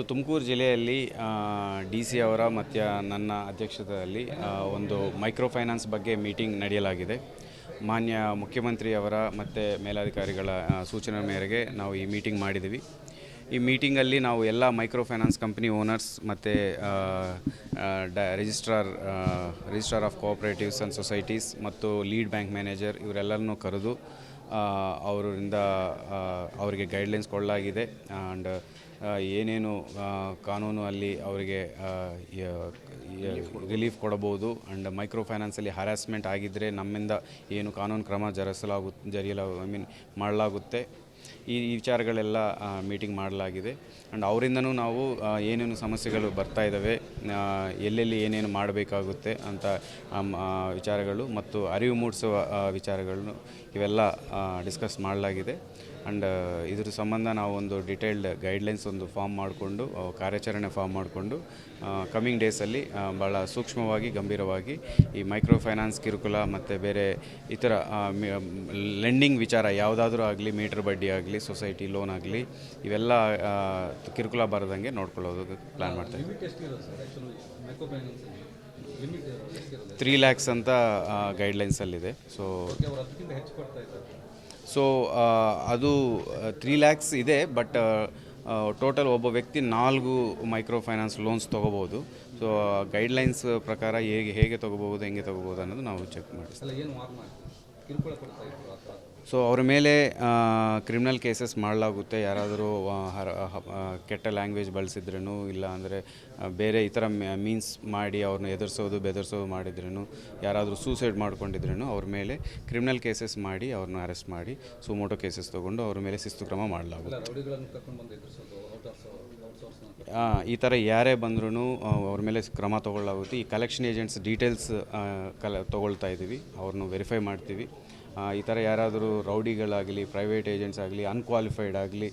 ಇವತ್ತು ತುಮಕೂರು ಜಿಲ್ಲೆಯಲ್ಲಿ D C ಅವರ ಮತ್ತು ನನ್ನ ಅಧ್ಯಕ್ಷತೆಯಲ್ಲಿ ಒಂದು ಮೈಕ್ರೋ ಫೈನಾನ್ಸ್ ಬಗ್ಗೆ ಮೀಟಿಂಗ್ ನಡೆಯಲಾಗಿದೆ. ಮಾನ್ಯ ಮುಖ್ಯಮಂತ್ರಿಯವರ ಮತ್ತು ಮೇಲಾಧಿಕಾರಿಗಳ ಸೂಚನೆ ಮೇರೆಗೆ ನಾವು ಈ ಮೀಟಿಂಗ್ ಮಾಡಿದ್ದೀವಿ. ಈ ಮೀಟಿಂಗಲ್ಲಿ ನಾವು ಎಲ್ಲ ಮೈಕ್ರೋ ಫೈನಾನ್ಸ್ ಕಂಪ್ನಿ ಓನರ್ಸ್ ಮತ್ತು ಡ, registrar registrar of cooperatives and societies ಮತ್ತು ಲೀಡ್ ಬ್ಯಾಂಕ್ ಮ್ಯಾನೇಜರ್ ಇವರೆಲ್ಲರನ್ನೂ ಕರೆದು ಅವರಿಂದ ಅವರಿಗೆ ಗೈಡ್ಲೈನ್ಸ್ ಕೊಡಲಾಗಿದೆ. ಆ್ಯಂಡ್ ಏನೇನು ಕಾನೂನು ಅಲ್ಲಿ ಅವರಿಗೆ ರಿಲೀಫ್ ಕೊಡಬಹುದು ಆ್ಯಂಡ್ ಮೈಕ್ರೋ ಫೈನಾನ್ಸಲ್ಲಿ ಹರಾಸ್ಮೆಂಟ್ ಆಗಿದ್ದರೆ ನಮ್ಮಿಂದ ಏನು ಕಾನೂನು ಕ್ರಮ ಜರುಗಿಸಲಾಗು ಜರಿಯಲ ಐ ಮೀನ್ ಮಾಡಲಾಗುತ್ತೆ. ಈ ವಿಚಾರಗಳೆಲ್ಲ ಮೀಟಿಂಗ್ ಮಾಡಲಾಗಿದೆ. ಆ್ಯಂಡ್ ಅವರಿಂದನೂ ನಾವು ಏನೇನು ಸಮಸ್ಯೆಗಳು ಬರ್ತಾ ಇದ್ದಾವೆ ಎಲ್ಲೆಲ್ಲಿ ಏನೇನು ಮಾಡಬೇಕಾಗುತ್ತೆ ಅಂತ ವಿಚಾರಗಳು ಮತ್ತು ಅರಿವು ಮೂಡಿಸುವ ವಿಚಾರಗಳನ್ನು ಇವೆಲ್ಲ ಡಿಸ್ಕಸ್ ಮಾಡಲಾಗಿದೆ. ಆ್ಯಂಡ್ ಇದ್ರ ಸಂಬಂಧ ನಾವು ಒಂದು ಡಿಟೇಲ್ಡ್ ಗೈಡ್ಲೈನ್ಸ್ ಒಂದು ಫಾರ್ಮ್ ಮಾಡಿಕೊಂಡು ಕಾರ್ಯಾಚರಣೆ ಫಾರ್ಮ್ ಮಾಡಿಕೊಂಡು ಕಮ್ಮಿಂಗ್ ಡೇಸಲ್ಲಿ ಭಾಳ ಸೂಕ್ಷ್ಮವಾಗಿ ಗಂಭೀರವಾಗಿ ಈ ಮೈಕ್ರೋ ಫೈನಾನ್ಸ್ ಕಿರುಕುಳ ಮತ್ತು ಬೇರೆ ಇತರ ಲೆಂಡಿಂಗ್ ವಿಚಾರ ಯಾವುದಾದ್ರೂ ಆಗಲಿ ಮೀಟರ್ ಬಡ್ಡಿ ಆಗಲಿ ಸೊಸೈಟಿ ಲೋನ್ ಆಗಲಿ ಇವೆಲ್ಲ ಕಿರುಕುಲ ಕಿರುಕುಳ ಬರದಂಗೆ ನೋಡ್ಕೊಳ್ಳೋದಕ್ಕೆ ಪ್ಲ್ಯಾನ್ ಮಾಡ್ತೀವಿ ತ್ರೀ ಲ್ಯಾಕ್ಸ್ ಅಂತ ಗೈಡ್ಲೈನ್ಸಲ್ಲಿದೆ ಸೊ ಸೊ ಅದು ತ್ರೀ ಲ್ಯಾಕ್ಸ್ ಇದೆ ಬಟ್ ಟೋಟಲ್ ಒಬ್ಬ ವ್ಯಕ್ತಿ ನಾಲ್ಕು ಮೈಕ್ರೋ ಫೈನಾನ್ಸ್ ಲೋನ್ಸ್ ತೊಗೋಬೋದು ಸೊ ಗೈಡ್ಲೈನ್ಸ್ ಪ್ರಕಾರ ಹೇಗೆ ಹೇಗೆ ತೊಗೋಬೋದು ಹೆಂಗೆ ತೊಗೋಬೋದು ಅನ್ನೋದು ನಾವು ಚೆಕ್ ಮಾಡಿ? ಸೊ ಅವ್ರ ಮೇಲೆ ಕ್ರಿಮಿನಲ್ ಕೇಸಸ್ ಮಾಡಲಾಗುತ್ತೆ. ಯಾರಾದರೂ ಕೆಟ್ಟ ಲ್ಯಾಂಗ್ವೇಜ್ ಬಳಸಿದ್ರೂ ಇಲ್ಲ ಅಂದರೆ ಬೇರೆ ಈ ಥರ ಮೀನ್ಸ್ ಮಾಡಿ ಅವ್ರನ್ನ ಎದುರಿಸೋದು ಬೆದರಿಸೋದು ಮಾಡಿದ್ರೂ ಯಾರಾದರೂ ಸೂಸೈಡ್ ಮಾಡ್ಕೊಂಡಿದ್ರೂ ಅವ್ರ ಮೇಲೆ ಕ್ರಿಮಿನಲ್ ಕೇಸಸ್ ಮಾಡಿ ಅವ್ರನ್ನ ಅರೆಸ್ಟ್ ಮಾಡಿ ಸುಮೋಟೋ ಕೇಸಸ್ ತೊಗೊಂಡು ಅವ್ರ ಮೇಲೆ ಶಿಸ್ತು ಕ್ರಮ ಮಾಡಲಾಗುತ್ತೆ. ಈ ಥರ ಯಾರೇ ಬಂದ್ರೂ ಅವ್ರ ಮೇಲೆ ಕ್ರಮ ತೊಗೊಳ್ಳಾಗುತ್ತೆ. ಈ ಕಲೆಕ್ಷನ್ ಏಜೆಂಟ್ಸ್ ಡೀಟೇಲ್ಸ್ ಕಲೆ ತೊಗೊಳ್ತಾ ಇದ್ದೀವಿ ಅವ್ರನ್ನೂ ವೆರಿಫೈ ಮಾಡ್ತೀವಿ. ಈ ಥರ ಯಾರಾದರೂ ರೌಡಿಗಳಾಗಲಿ ಪ್ರೈವೇಟ್ ಏಜೆಂಟ್ಸ್ ಆಗಲಿ ಅನ್ಕ್ವಾಲಿಫೈಡ್ ಆಗಲಿ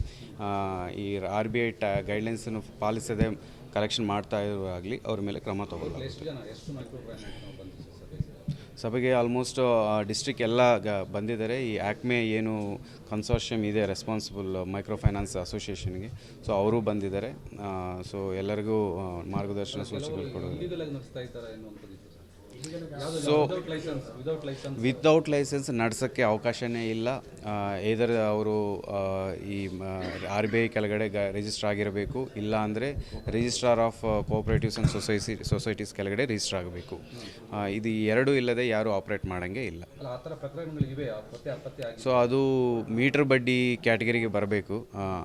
ಈ R B I T ಗೈಡ್ಲೈನ್ಸನ್ನು ಪಾಲಿಸದೆ collection ಮಾಡ್ತಾ ಇರುವಾಗಲಿ ಅವ್ರ ಮೇಲೆ ಕ್ರಮ ಸರ್? ಸಭೆಗೆ ಆಲ್ಮೋಸ್ಟ್ ಡಿಸ್ಟ್ರಿಕ್ಟ್ ಎಲ್ಲ ಗ ಬಂದಿದ್ದಾರೆ. ಈ ಆ್ಯಕ್ಮೆ ಏನು ಕನ್ಸೋರ್ಷಿಯಮ್ ಇದೆ ರೆಸ್ಪಾನ್ಸಿಬಲ್ ಮೈಕ್ರೋ ಫೈನಾನ್ಸ್ ಅಸೋಸಿಯೇಷನ್ಗೆ ಸೊ ಅವರು ಬಂದಿದ್ದಾರೆ. ಸೊ ಎಲ್ಲರಿಗೂ ಮಾರ್ಗದರ್ಶನ ಸೂಚನೆ ಕೊಡೋದು ಸೊ ವಿತೌಟ್ ಲೈಸೆನ್ಸ್ ನಡೆಸೋಕ್ಕೆ ಅವಕಾಶವೇ ಇಲ್ಲ. ಏದರ್ ಅವರು ಈ ಆರ್ ಬಿ ಐ ಕೆಳಗಡೆ ಗ ರಿಜಿಸ್ಟರ್ ಆಗಿರಬೇಕು. ಇಲ್ಲ ಅಂದರೆ ರಿಜಿಸ್ಟ್ರಾರ್ ಆಫ್ ಕೋಆಪ್ರೇಟಿವ್ಸ್ ಆ್ಯಂಡ್ ಸೊಸೈಸಿ ಸೊಸೈಟೀಸ್ ಕೆಳಗಡೆ ರಿಜಿಸ್ಟರ್ ಆಗಬೇಕು. ಇದು ಎರಡೂ ಇಲ್ಲದೆ ಯಾರೂ ಆಪ್ರೇಟ್ ಮಾಡೋಂಗೆ ಇಲ್ಲ. ಸೊ ಅದು ಮೀಟರ್ ಬಡ್ಡಿ ಕ್ಯಾಟಗರಿಗೆ ಬರಬೇಕು.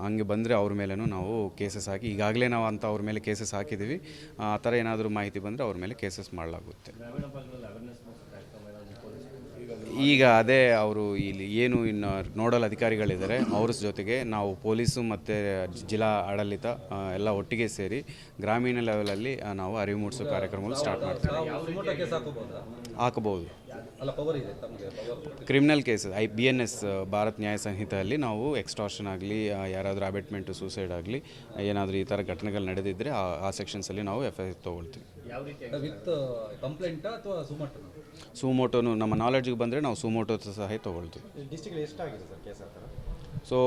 ಹಂಗೆ ಬಂದರೆ ಅವ್ರ ಮೇಲೂ ನಾವು ಕೇಸಸ್ ಹಾಕಿ, ಈಗಾಗಲೇ ನಾವು ಅಂತ ಅವ್ರ ಮೇಲೆ ಕೇಸಸ್ ಹಾಕಿದ್ದೀವಿ ಆ ಥರ ಏನಾದರೂ ಮಾಹಿತಿ ಬಂದರೆ ಅವ್ರ ಮೇಲೆ ಕೇಸಸ್ ಮಾಡಲಾಗುತ್ತೆ. ಈಗ ಅದೇ ಅವರು ಇಲ್ಲಿ ಏನು ಇನ್ನು ನೋಡಲ್ ಅಧಿಕಾರಿಗಳಿದ್ದಾರೆ ಅವ್ರ ಜೊತೆಗೆ ನಾವು ಪೊಲೀಸು ಮತ್ತು ಜಿಲ್ಲಾ ಆಡಳಿತ ಎಲ್ಲ ಒಟ್ಟಿಗೆ ಸೇರಿ ಗ್ರಾಮೀಣ ಲೆವೆಲಲ್ಲಿ ನಾವು ಅರಿವು ಮೂಡಿಸೋ ಕಾರ್ಯಕ್ರಮಗಳು ಸ್ಟಾರ್ಟ್ ಮಾಡ್ತೀವಿ. ಹಾಕಬಹುದು. ಅಲ್ಲ ಪವರ್ ಇದೆ ತಮಗೆ criminal cases I B N S Bharat Nyaya ಸಂಹಿತೆಯಲ್ಲಿ ನಾವು ಎಕ್ಸ್ಟಾರ್ಷನ್ ಆಗಲಿ ಯಾರಾದರೂ ಅಬೆಟ್ಮೆಂಟು ಸೂಸೈಡ್ ಆಗಲಿ ಏನಾದರೂ ಈ ಥರ ಘಟನೆಗಳು ನಡೆದಿದ್ದರೆ ಆ ಸೆಕ್ಷನ್ಸಲ್ಲಿ ನಾವು ಎಫ್ ಐ ತೊಗೊಳ್ತೀವಿ. ಅಥವಾ ಸುಮೋಟನ ಸುಮೋಟೋನು ನಮ್ಮ ನಾಲೆಡ್ಜಿಗೆ ಬಂದರೆ ನಾವು ಸುಮೋಟೋ ಸಹ ತೊಗೊಳ್ತೀವಿ. ಸೊ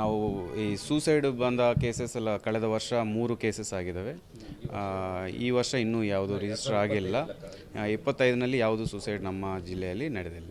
ನಾವು ಈ ಸೂಸೈಡ್ ಬಂದ ಕೇಸಸ್ ಎಲ್ಲ ಕಳೆದ ವರ್ಷ ಮೂರು ಕೇಸಸ್ ಆಗಿದ್ದಾವೆ ಈ ವರ್ಷ ಇನ್ನೂ ಯಾವುದು ರಿಜಿಸ್ಟರ್ ಆಗಿಲ್ಲ. ಇಪ್ಪತ್ತೈದನಲ್ಲಿ ಯಾವುದು ಸೂಸೈಡ್ ನಮ್ಮ ಜಿಲ್ಲೆಯಲ್ಲಿ ನಡೆದಿಲ್ಲ.